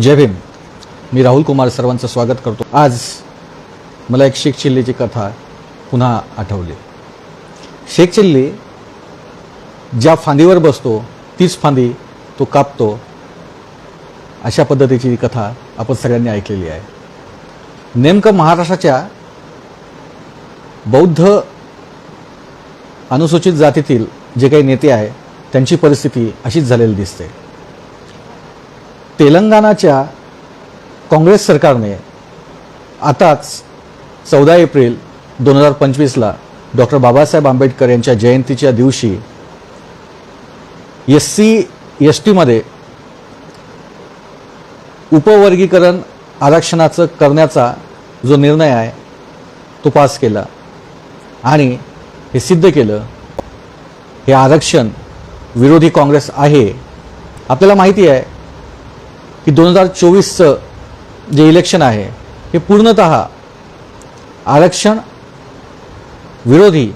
जय भीम. मी राहुल कुमार सर्वांचं स्वागत करतो. आज मला एक शेख चिल्लीची कथा पुन्हा आठवली. शेख चिल्ली ज्या फांदीवर बसतो तीच फांदी तो कापतो अशा पद्धतीची कथा आपण सगळ्यांनी ऐकलेली आहे. नेमकं महाराष्ट्राच्या बौद्ध अनुसूचित जातीतील जे काही नेते आहे त्यांची परिस्थिती अशीच झालेली दिसते. तेलंगणाच्या काँग्रेस सरकारने आताच चौदा एप्रिल दोन हजार पंचवीसला डॉक्टर बाबासाहेब आंबेडकर यांच्या जयंतीच्या दिवशी एस सी एस टीमध्ये उपवर्गीकरण आरक्षणाचं करण्याचा जो निर्णय आहे तो पास केला. आणि हे सिद्ध केलं हे आरक्षण विरोधी काँग्रेस आहे. आपल्याला माहिती आहे की दोन हजार चोवीसचं जे इलेक्शन आहे हे पूर्णत आरक्षण विरोधी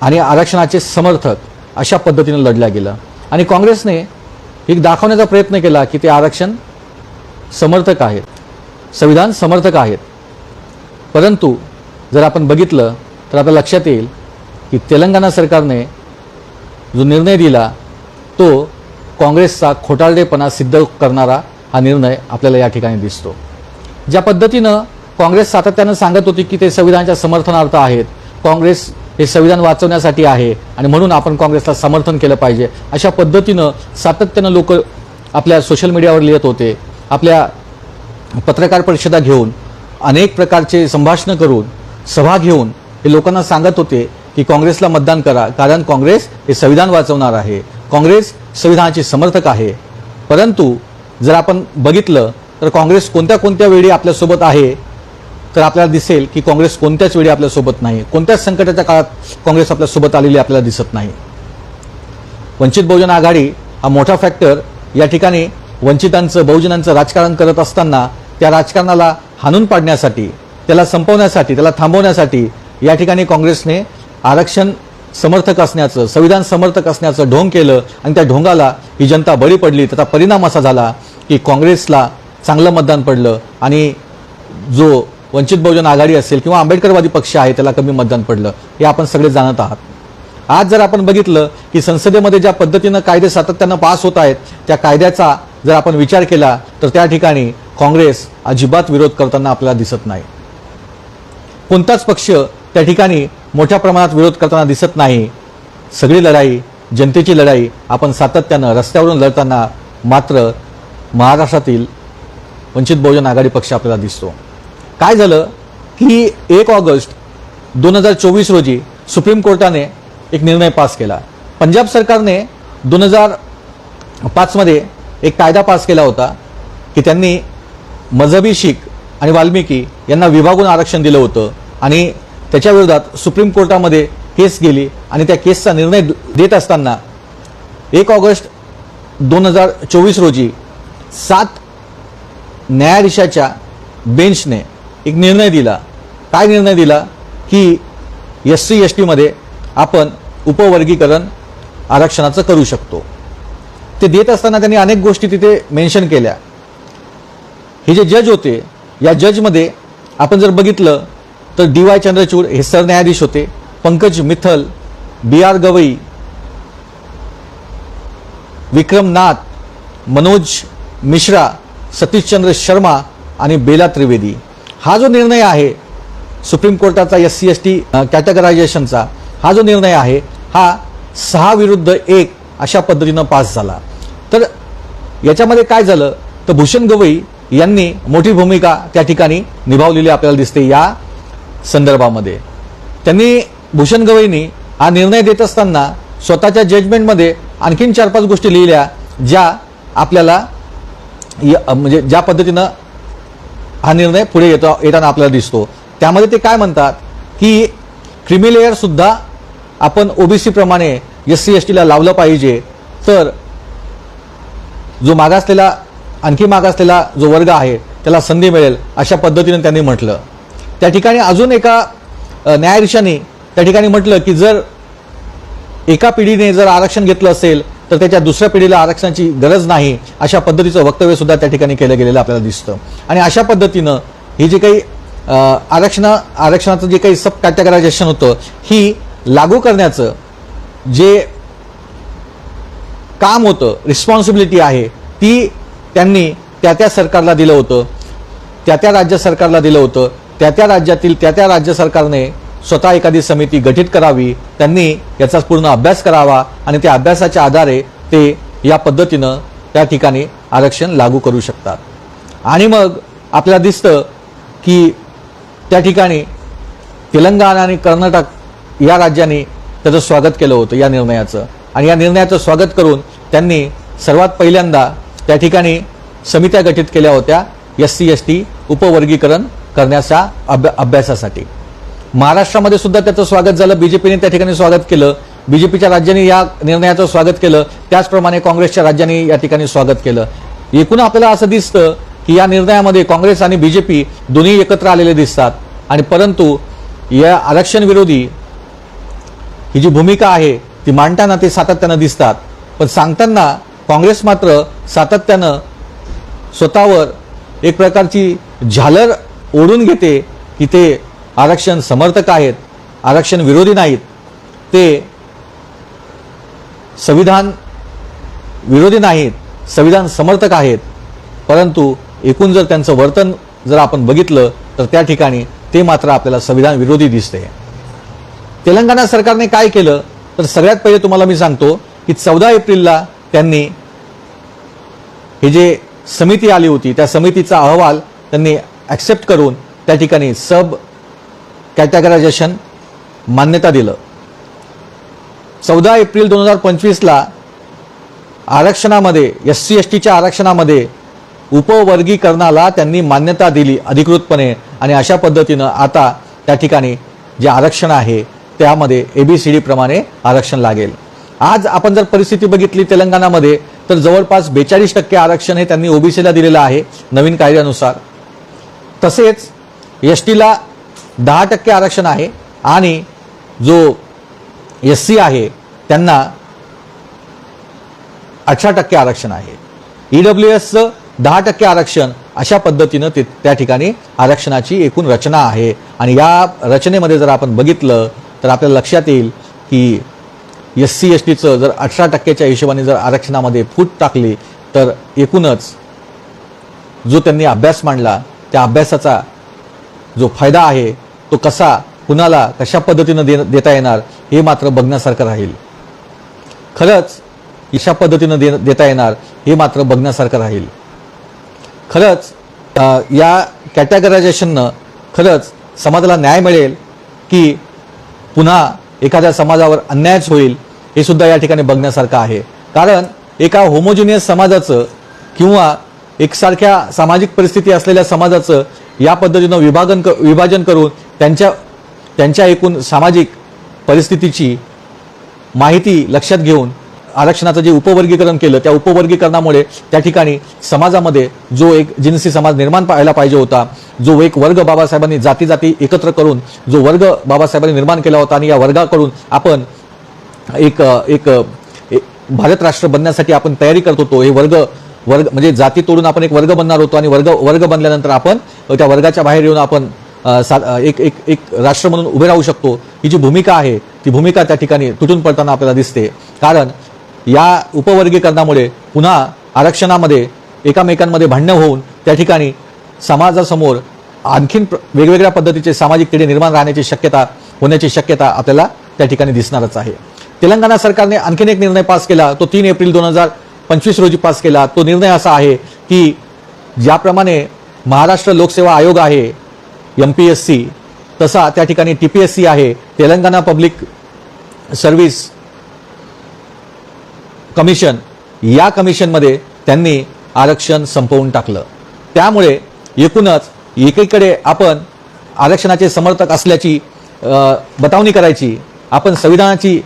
आणि आरक्षणाचे समर्थक अशा पद्धतीनं लढल्या गेलं आणि काँग्रेसने एक दाखवण्याचा प्रयत्न केला की ते आरक्षण समर्थक आहेत संविधान समर्थक आहेत. परंतु जर आपण बघितलं तर आपल्या लक्षात येईल की तेलंगणा सरकारने जो निर्णय दिला तो काँग्रेसचा खोटारडेपणा सिद्ध करणारा हा निर्णय आपल्याला या ठिकाणी दिसतो. ज्या पद्धतीनं काँग्रेस सातत्यानं सांगत होती की ते संविधानाच्या समर्थनार्थ आहेत काँग्रेस हे संविधान वाचवण्यासाठी आहे आणि म्हणून आपण काँग्रेसला समर्थन केलं पाहिजे अशा पद्धतीनं सातत्यानं लोक आपल्या सोशल मीडियावर लिहित होते आपल्या पत्रकार परिषदा घेऊन अनेक प्रकारचे संभाषणं करून सभा घेऊन हे लोकांना सांगत होते की काँग्रेसला मतदान करा कारण काँग्रेस हे संविधान वाचवणार आहे. काँग्रेस संविधानाचे समर्थक आहे. परंतु जर आपण बघितलं तर काँग्रेस कोणत्या कोणत्या वेळी आपल्यासोबत आहे तर आपल्याला दिसेल की काँग्रेस कोणत्याच वेळी आपल्यासोबत नाही. कोणत्याच संकटाच्या काळात काँग्रेस आपल्यासोबत आलेली आपल्याला दिसत नाही. वंचित बहुजन आघाडी हा मोठा फॅक्टर या ठिकाणी वंचितांचं बहुजनांचं राजकारण करत असताना त्या राजकारणाला हाणून पाडण्यासाठी त्याला संपवण्यासाठी त्याला थांबवण्यासाठी या ठिकाणी काँग्रेसने आरक्षण समर्थक असण्याचं संविधान समर्थक असण्याचं ढोंग केलं आणि त्या ढोंगाला ही जनता बळी पडली त्याचा परिणाम असा झाला की काँग्रेसला चांगलं मतदान पडलं आणि जो वंचित बहुजन आघाडी असेल किंवा आंबेडकरवादी पक्ष आहे त्याला कमी मतदान पडलं हे आपण सगळे जाणत आहात. आज जर आपण बघितलं की संसदेमध्ये ज्या पद्धतीनं कायदे सातत्यानं पास होत आहेत त्या कायद्याचा जर आपण विचार केला तर त्या ठिकाणी काँग्रेस अजिबात विरोध करताना आपल्याला दिसत नाही. कोणताच पक्ष त्या ठिकाणी मोठ्या प्रमाणात विरोध करताना दिसत नाही. सगळी लढाई जनतेची लढाई आपण सातत्यानं रस्त्यावरून लढताना मात्र महाराष्ट्रातील वंचित बहुजन आघाडी पक्ष आपल्याला दिसतो. काय झालं? की एक ऑगस्ट दोन हजार चोवीस रोजी सुप्रीम कोर्टाने एक निर्णय पास केला. पंजाब सरकारने दोन हजार पाचमध्ये एक कायदा पास केला होता की त्यांनी मजहबी शीख आणि वाल्मिकी यांना विभागून आरक्षण दिलं होतं आणि त्याच्या विरोधात सुप्रीम कोर्टामध्ये केस गेली आणि त्या केसचा निर्णय देत असताना एक ऑगस्ट दोन हजार चोवीस रोजी सात न्यायाधीशाच्या बेंचने एक निर्णय दिला. काय निर्णय दिला? की एस सी एस टीमध्ये आपण उपवर्गीकरण आरक्षणाचं करू शकतो. ते देत असताना त्यांनी अनेक गोष्टी तिथे मेन्शन केल्या. हे जे जज होते या जजमध्ये आपण जर बघितलं तर डी वाय चंद्रचूड हे सरन्यायाधीश होते. पंकज मिथल बी आर गवई विक्रम नाथ मनोज मिश्रा सतीशचंद्र शर्मा आणि बेला त्रिवेदी. हा जो निर्णय आहे सुप्रीम कोर्टाचा एस सी एस टी कॅटेगरायझेशनचा हा जो निर्णय आहे हा सहा विरुद्ध एक अशा पद्धतीनं पास झाला. तर याच्यामध्ये काय झालं? तर भूषण गवई यांनी मोठी भूमिका त्या ठिकाणी निभावलेली आपल्याला दिसते या संदर्भामध्ये. त्यांनी भूषण गवईंनी हा निर्णय देत असताना स्वतःच्या जजमेंटमध्ये आणखीन चार पाच गोष्टी लिहिल्या ज्या आपल्याला म्हणजे ज्या पद्धतीनं हा निर्णय पुढे येतो येताना आपल्याला दिसतो त्यामध्ये ते काय म्हणतात की क्रिमिलेअर सुद्धा आपण ओबीसी प्रमाणे एस सी एस टीला लावलं पाहिजे तर जो मागासलेला आणखी मागासलेला जो वर्ग आहे त्याला संधी मिळेल अशा पद्धतीनं त्यांनी म्हटलं. त्या ठिकाणी अजून एका न्यायाधीशाने न्यायाधीशांनी त्या ठिकाणी म्हटलं की जर एका पिढीने जर आरक्षण घेतलं असेल तर त्याच्या दुसऱ्या पिढीला आरक्षणाची गरज नाही अशा पद्धतीचं वक्तव्य सुद्धा त्या ठिकाणी केलं गेलेलं आपल्याला दिसतं. आणि अशा पद्धतीनं ही जी काही आरक्षण आरक्षणाचं जे काही सब कॅटेगरायझेशन होतं ही लागू करण्याचं जे काम होतं रिस्पॉन्सिबिलिटी आहे ती त्यांनी त्या त्या सरकारला दिलं होतं त्या त्या राज्य सरकारला दिलं होतं त्या त्या राज्यातील त्या त्या राज्य सरकारने स्वतः एखादी समिती गठीत करावी त्यांनी याचा पूर्ण अभ्यास करावा आणि त्या अभ्यासाच्या आधारे ते या पद्धतीनं त्या ठिकाणी आरक्षण लागू करू शकतात. आणि मग आपल्याला दिसतं की त्या ठिकाणी तेलंगणा आणि कर्नाटक या राज्यांनी त्याचं स्वागत केलं होतं या निर्णयाचं. आणि या निर्णयाचं स्वागत करून त्यांनी सर्वात पहिल्यांदा त्या ठिकाणी समित्या गठीत केल्या होत्या एस सी एस टी उपवर्गीकरण करण्याच्या अभ्या अभ्यासासाठी. महाराष्ट्रामध्ये सुद्धा त्याचं स्वागत झालं. बीजेपीने त्या ठिकाणी स्वागत केलं. बीजेपीच्या राज्यांनी या निर्णयाचं स्वागत केलं. त्याचप्रमाणे काँग्रेसच्या राज्यांनी या ठिकाणी स्वागत केलं. एकूण आपल्याला असं दिसतं की या निर्णयामध्ये काँग्रेस आणि बीजेपी दोन्ही एकत्र आलेले दिसतात. आणि परंतु या आरक्षण विरोधी ही जी भूमिका आहे ती मांडताना ते सातत्यानं दिसतात. पण सांगताना काँग्रेस मात्र सातत्यानं स्वतःवर एक प्रकारची झालर ओढून घेते की ते आरक्षण समर्थक आहेत आरक्षण विरोधी नाहीत ते संविधान विरोधी नाहीत संविधान समर्थक आहेत. परंतु एकूण जर त्यांचं वर्तन जर आपण बघितलं तर त्या ठिकाणी ते मात्र आपल्याला संविधान विरोधी दिसते. तेलंगणा सरकारने काय केलं? तर सगळ्यात पहिले तुम्हाला मी सांगतो की चौदा एप्रिलला त्यांनी हे जे समिती आली होती त्या समितीचा अहवाल त्यांनी ॲक्सेप्ट करून त्या ठिकाणी सब कॅटेगरायझेशन मान्यता दिलं. चौदा एप्रिल दोन हजार पंचवीसला आरक्षणामध्ये एस सी एस टीच्या आरक्षणामध्ये उपवर्गीकरणाला त्यांनी मान्यता दिली अधिकृतपणे आणि अशा पद्धतीनं आता त्या ठिकाणी जे आरक्षण आहे त्यामध्ये ए बी सी डी प्रमाणे आरक्षण लागेल. आज आपण जर परिस्थिती बघितली तेलंगणामध्ये तर जवळपास बेचाळीस टक्के आरक्षण हे त्यांनी ओबीसीला दिलेलं आहे नवीन कायद्यानुसार. तसेच एस टीला दहा टक्के आरक्षण आहे आणि जो एस सी आहे त्यांना अठरा टक्के आरक्षण आहे. ई डब्ल्यू एसचं दहा टक्के आरक्षण अशा पद्धतीनं ते त्या ठिकाणी आरक्षणाची एकूण रचना आहे. आणि या रचनेमध्ये जर आपण बघितलं तर आपल्याला लक्षात येईल की एस सी एस टीचं जर अठरा टक्क्याच्या हिशोबाने जर आरक्षणामध्ये फूट टाकली तर एकूणच जो त्यांनी अभ्यास मांडला त्या अभ्यासाचा जो फायदा आहे तो कसा कुणाला कशा पद्धतीनं दे देता येणार हे मात्र बघण्यासारखं राहील. खरंच अशा पद्धतीनं दे देता येणार हे मात्र बघण्यासारखं राहील. खरंच या कॅटेगरायझेशननं खरंच समाजाला न्याय मिळेल की पुन्हा एखाद्या समाजावर अन्यायच होईल हे सुद्धा या ठिकाणी बघण्यासारखं आहे. कारण एका होमोजिनियस समाजाचं किंवा एकसारख्या सामाजिक परिस्थिती असलेल्या समाजाचं या पद्धतीनं विभागन क विभाजन करून त्यांच्या त्यांच्या एकूण सामाजिक परिस्थितीची माहिती लक्षात घेऊन आरक्षणाचं जे उपवर्गीकरण केलं त्या उपवर्गीकरणामुळे त्या ठिकाणी समाजामध्ये जो एक जिन्सी समाज निर्माण पाहायला पाहिजे होता जो एक वर्ग बाबासाहेबांनी जाती जाती एकत्र करून जो वर्ग बाबासाहेबांनी निर्माण केला होता आणि या वर्गाकडून आपण एक एक भारत राष्ट्र बनण्यासाठी आपण तयारी करत होतो. हे वर्ग वर्ग म्हणजे जाती तोडून आपण एक वर्ग बनणार होतो आणि वर्ग वर्ग बनल्यानंतर आपण त्या वर्गाच्या बाहेर येऊन आपण सा एक एक एक राष्ट्र म्हणून उभे राहू शकतो ही जी भूमिका आहे ती भूमिका त्या ठिकाणी तुटून पडताना आपल्याला दिसते. कारण या उपवर्गीकरणामुळे पुन्हा आरक्षणामध्ये एकामेकांमध्ये भांडणं होऊन त्या ठिकाणी समाजासमोर आणखीन वेगवेगळ्या पद्धतीचे सामाजिक तिढे निर्माण राहण्याची शक्यता होण्याची शक्यता आपल्याला त्या ठिकाणी दिसणारच आहे. तेलंगणा सरकारने आणखीन एक निर्णय पास केला तो तीन एप्रिल दोन हजार पंचवीस रोजी पास केला. तो निर्णय असा आहे की ज्याप्रमाणे महाराष्ट्र लोकसेवा आयोग आहे एम पी एस सी तसा त्या ठिकाणी टी पी एस सी आहे. तेलंगणा पब्लिक सर्व्हिस कमिशन या कमिशनमध्ये त्यांनी आरक्षण संपवून टाकलं. त्यामुळे एकूणच एकीकडे आपण आरक्षणाचे समर्थक असल्याची बतावणी करायची आपण संविधानाची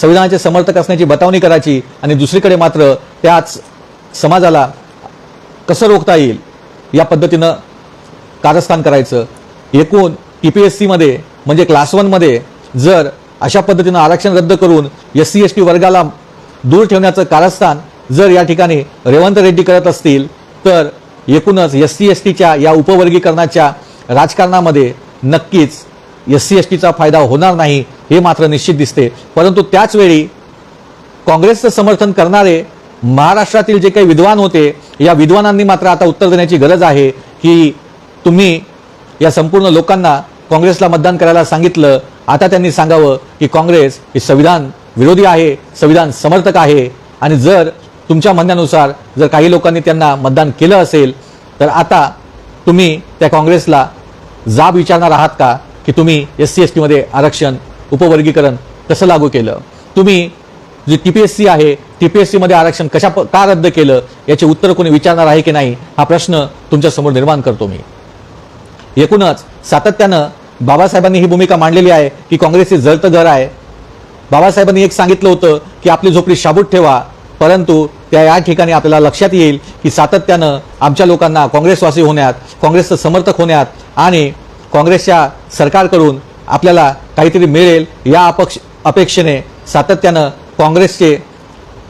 संविधानाचे समर्थक असण्याची बतावणी करायची आणि दुसरीकडे मात्र त्याच समाजाला कसं रोखता येईल या पद्धतीनं कारस्थान करायचं. एकूण ई पी एस सीमध्ये म्हणजे क्लास वनमध्ये जर अशा पद्धतीनं आरक्षण रद्द करून एस सी एस टी वर्गाला दूर ठेवण्याचं कारस्थान जर या ठिकाणी रेवंत रेड्डी करत असतील तर एकूणच एस सी एस टीच्या या उपवर्गीकरणाच्या राजकारणामध्ये नक्कीच एस सी एस टीचा फायदा होणार नाही हे मात्र निश्चित दिसते. परंतु त्याचवेळी काँग्रेसचं समर्थन करणारे महाराष्ट्रातील जे काही विद्वान होते या विद्वानांनी मात्र आता उत्तर देण्याची गरज आहे की तुम्ही या संपूर्ण लोकांना काँग्रेसला मतदान करायला सांगितलं आता त्यांनी सांगावं की काँग्रेस ही संविधान विरोधी आहे संविधान समर्थक आहे. आणि जर तुमच्या म्हणण्यानुसार जर काही लोकांनी त्यांना मतदान केलं असेल तर आता तुम्ही त्या काँग्रेसला जाब विचारणार आहात का? की तुम्ही एस सी एस टीमध्ये आरक्षण उपवर्गीकरण कसं लागू केलं? तुम्ही G T P S C आहे टी पी एस सीमध्ये आरक्षण कशा प- का रद्द केलं? याचे उत्तर कोणी विचारणार आहे की नाही? हा प्रश्न तुमच्यासमोर निर्माण करतो मी. एकूणच सातत्यानं बाबासाहेबांनी ही भूमिका मांडलेली आहे की काँग्रेसचे जळतं घर आहे. बाबासाहेबांनी एक सांगितलं होतं की आपली झोपडी शाबूत ठेवा परंतु त्या या ठिकाणी आपल्याला लक्षात येईल की सातत्यानं आमच्या लोकांना काँग्रेसवासी होण्यात काँग्रेसचं समर्थक होण्यात आणि काँग्रेसच्या सरकारकडून आपल्याला काहीतरी मिळेल या अपक्ष अपेक्षेने सातत्यानं काँग्रेसचे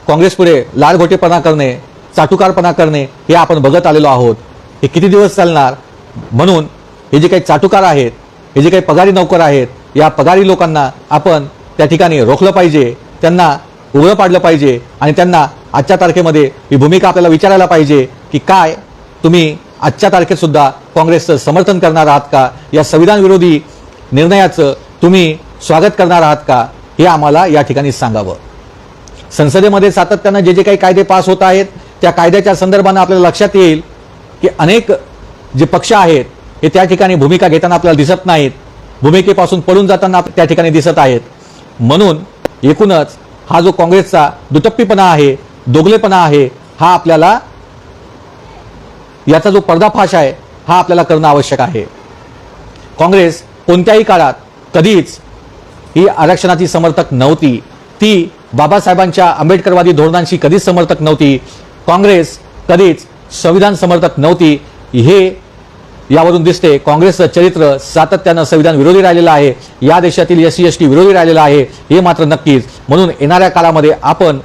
काँग्रेसपुढे लालघोटेपणा करणे चाटुकारपणा करणे हे आपण बघत आलेलो आहोत. हे किती दिवस चालणार? म्हणून हे जे काही चाटुकार आहेत हे जे काही पगारी नोकर आहेत या पगारी लोकांना आपण त्या ठिकाणी रोखलं पाहिजे त्यांना उघडं पाडलं पाहिजे आणि त्यांना आजच्या तारखेमध्ये ही भूमिका आपल्याला विचारायला पाहिजे की काय तुम्ही आजच्या तारखेत सुद्धा काँग्रेसचं समर्थन करणार आहात का? या संविधान विरोधी निर्णयाचं तुम्ही स्वागत करणार आहात का? हे आम्हाला या ठिकाणी सांगावं. संसदेमध्ये सातत्यानं जे जे काही कायदे पास होत आहेत त्या कायद्याच्या संदर्भानं आपल्याला लक्षात येईल की अनेक जे पक्ष आहेत हे त्या ठिकाणी भूमिका घेताना आपल्याला दिसत नाहीत. भूमिकेपासून पळून जाताना त्या ठिकाणी दिसत आहेत. म्हणून एकूणच हा जो काँग्रेसचा दुटप्पीपणा आहे दोगलेपणा आहे हा आपल्याला याचा जो पर्दाफाश आहे हा आपल्याला करणं आवश्यक आहे. काँग्रेस कोणत्याही काळात कधीच ही आरक्षणाची समर्थक नव्हती. ती बाबासाहेबांच्या आंबेडकरवादी धोरणांशी कधीच समर्थक नव्हती. काँग्रेस कधीच संविधान समर्थक नव्हती. हे यावरून दिसते काँग्रेसचं चरित्र सातत्यानं संविधान विरोधी राहिलेलं आहे या देशातील एस सी एस टी विरोधी राहिलेलं आहे हे मात्र नक्कीच. म्हणून येणाऱ्या काळामध्ये आपण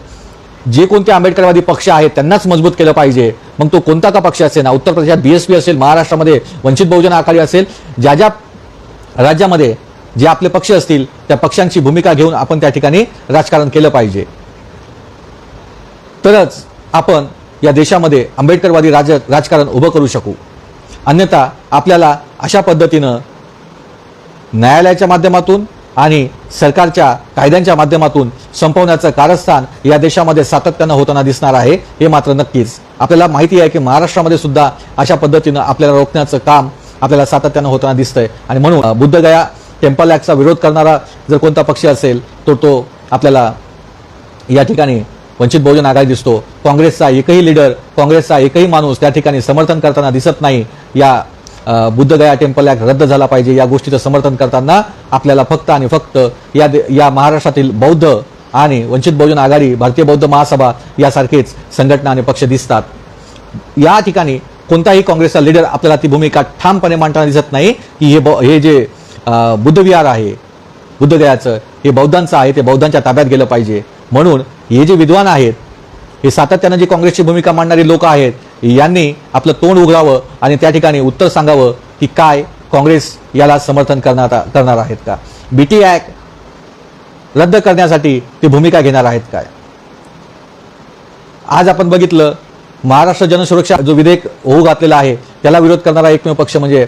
जे कोणते आंबेडकरवादी पक्ष आहेत त्यांनाच मजबूत केलं पाहिजे. मग तो कोणता का पक्ष असेल? ना उत्तर प्रदेशात बीएसपी असेल महाराष्ट्रामध्ये वंचित बहुजन आघाडी असेल ज्या ज्या राज्यामध्ये जे आपले पक्ष असतील त्या पक्षांची भूमिका घेऊन आपण त्या ठिकाणी राजकारण केलं पाहिजे. तरच आपण या देशामध्ये आंबेडकरवादी राज राजकारण उभं करू शकू. अन्यथा आपल्याला अशा पद्धतीनं न्यायालयाच्या माध्यमातून आणि सरकारच्या कायद्यांच्या माध्यमातून संपवण्याचं कारस्थान या देशामध्ये सातत्यानं होताना दिसणार आहे हे मात्र नक्कीच. आपल्याला माहिती आहे की महाराष्ट्रामध्ये सुद्धा अशा पद्धतीनं आपल्याला रोखण्याचं काम आपल्याला सातत्यानं होताना दिसतंय. आणि म्हणून बुद्धगया टेम्पल ॲक्टचा विरोध करणारा जर कोणता पक्ष असेल तर तो आपल्याला या ठिकाणी वंचित बहुजन आघाडी दिसतो. काँग्रेसचा एकही लीडर काँग्रेसचा एकही माणूस त्या ठिकाणी समर्थन करताना दिसत नाही या बुद्धगया टेम्पल ॲक्ट रद्द झाला पाहिजे या गोष्टीचं समर्थन करताना आपल्याला फक्त आणि फक्त या या महाराष्ट्रातील बौद्ध आणि वंचित बहुजन आघाडी भारतीय बौद्ध महासभा यासारखेच संघटना आणि पक्ष दिसतात. या ठिकाणी कोणताही काँग्रेसचा लीडर आपल्याला ती भूमिका ठामपणे मांडताना दिसत नाही. की हे हे जे बुद्धविहार आहे बुद्धगयाचं हे बौद्धांचं आहे ते बौद्धांच्या ताब्यात गेलं पाहिजे. म्हणून हे जे विद्वान आहेत हे सातत्यानं जी काँग्रेसची भूमिका मांडणारी लोक आहेत यांनी आपलं तोंड उघडावं आणि त्या ठिकाणी उत्तर सांगावं की काय काँग्रेस याला समर्थन करणार करणार आहेत का? बीटी ॲक्ट रद्द करण्यासाठी ती भूमिका घेणार आहेत काय? आज आपण बघितलं महाराष्ट्र जनसुरक्षा जो विधेयक होऊ घातलेला आहे त्याला विरोध करणारा एकमेव पक्ष म्हणजे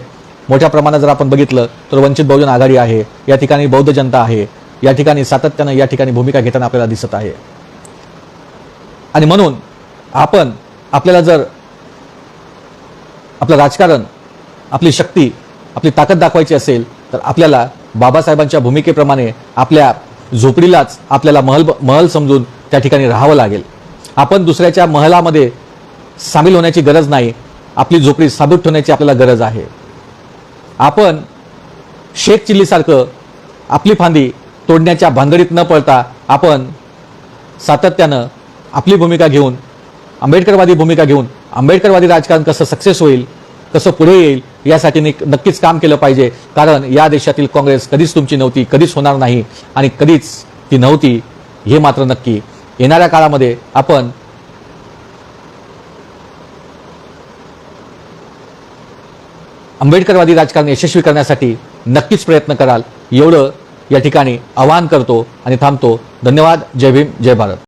मोठ्या प्रमाणात जर आपण बघितलं तर वंचित बहुजन आघाडी आहे या ठिकाणी बौद्ध जनता आहे या ठिकाणी सातत्यानं या ठिकाणी भूमिका घेताना आपल्याला दिसत आहे. आणि म्हणून आपण आपल्याला जर आपलं राजकारण आपली शक्ती आपली ताकद दाखवायची असेल तर आपल्याला बाबासाहेबांच्या भूमिकेप्रमाणे आपल्या झोपडीलाच आपल्याला महल महल समजून त्या ठिकाणी राहावं लागेल. आपण दुसऱ्याच्या महलामध्ये सामील होण्याची गरज नाही. आपली झोपडी साबूत ठेवण्याची आपल्याला गरज आहे. आपण शेख चिल्लीसारखं आपली फांदी तोडण्याच्या भानगडीत न पळता आपण सातत्यानं आपली भूमिका घेऊन आंबेडकरवादी भूमिका घेऊन आंबेडकरवादी राजकारण कसं सक्सेस होईल कसं पुढे येईल यासाठी नक्कीच काम केलं पाहिजे. कारण या देशातील काँग्रेस कधीच तुमची नव्हती कधीच होणार नाही आणि कधीच ती नव्हती हे मात्र नक्की. येणाऱ्या काळामध्ये आपण आंबेडकरवादी राजकारण यशस्वी करण्यासाठी नक्कीच प्रयत्न कराल. एवढं या ठिकाणी आवाहन करतो आणि थांबतो. धन्यवाद. जय भीम जय भारत.